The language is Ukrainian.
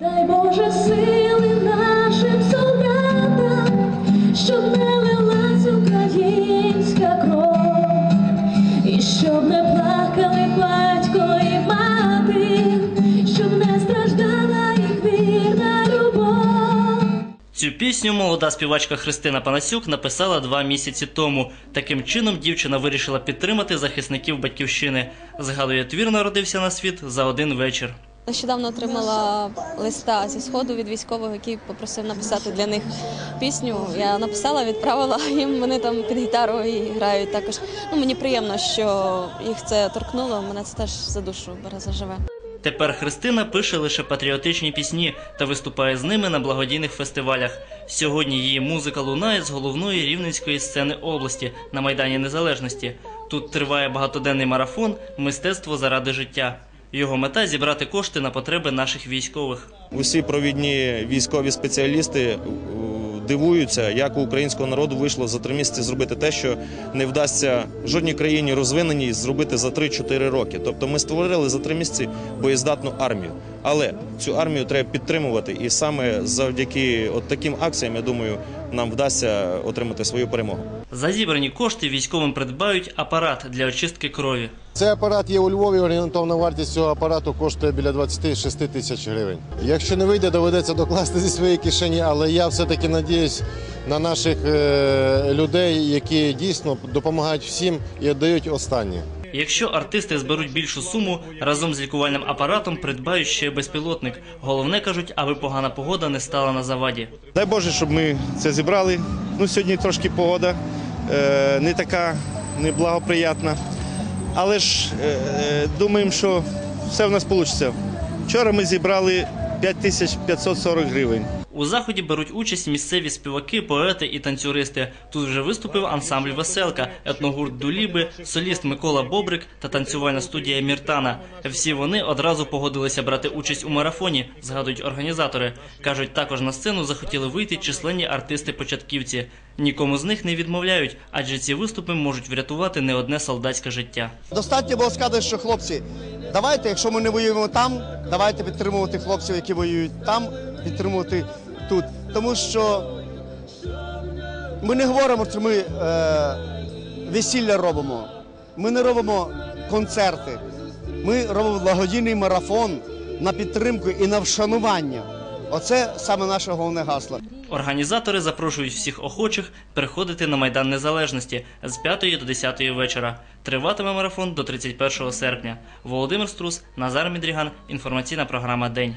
Дай Боже сили нашим солдатам, щоб не лилась українська кров, і щоб не плакали батько і мати, щоб не страждала їх вірна любов. Цю пісню молода співачка Христина Панасюк написала два місяці тому. Таким чином дівчина вирішила підтримати захисників батьківщини. Згадує, твір народився на світ за один вечір. Нещодавно отримала листа зі сходу від військового, який попросив написати для них пісню. Я написала, відправила їм. Вони там під гітару і грають також. Ну мені приємно, що їх це торкнуло. Мене це теж за душу бере заживе. Тепер Христина пише лише патріотичні пісні та виступає з ними на благодійних фестивалях. Сьогодні її музика лунає з головної рівненської сцени області на Майдані Незалежності. Тут триває багатоденний марафон Мистецтво заради життя. Його мета зібрати кошти на потреби наших військових. Усі провідні військові спеціалісти е, дивуються, як у українського народу вийшло за три місяці зробити те, що не вдасться жодній країні розвиненій зробити за 3-4 роки. Тобто ми створили за три місяці боєздатну армію. Але цю армію треба підтримувати, і саме завдяки от таким акціям, я думаю, нам вдасться отримати свою перемогу. За зібрані кошти військовим придбають апарат для очистки крові. Цей апарат є у Львові. Орієнтовна вартість цього апарату коштує біля 26 тисяч гривень. Якщо не вийде, доведеться докласти зі своєї кишені, але я все-таки надіюсь на наших е, людей, які дійсно допомагають всім і дають останнє. Якщо артисти зберуть більшу суму, разом з лікувальним апаратом придбають ще безпілотник. Головне кажуть, аби погана погода не стала на заваді. Дай Боже, щоб ми це зібрали. Ну, сьогодні трошки погода е, не така неблагоприятна. Але ж е, е, думаємо, що все в нас вийде. Вчора ми зібрали 5540 гривень. У заході беруть участь місцеві співаки, поети і танцюристи. Тут вже виступив ансамбль Веселка, етногурт Дуліби, соліст Микола Бобрик та танцювальна студія Міртана. Всі вони одразу погодилися брати участь у марафоні, згадують організатори. кажуть, також на сцену захотіли вийти численні артисти-початківці. Нікому з них не відмовляють, адже ці виступи можуть врятувати не одне солдатське життя. Достатньо було сказати, що хлопці, давайте, якщо ми не воюємо там, давайте підтримувати хлопців, які воюють там, підтримувати тут. Тому що ми не говоримо, що ми е, весілля робимо, ми не робимо концерти, ми робимо благодійний марафон на підтримку і на вшанування. Оце саме наше головне гасло. Організатори запрошують всіх охочих приходити на Майдан Незалежності з 5 до 10 вечора. Триватиме марафон до 31 серпня. Володимир Струс, Назар Мідріган. Інформаційна програма День.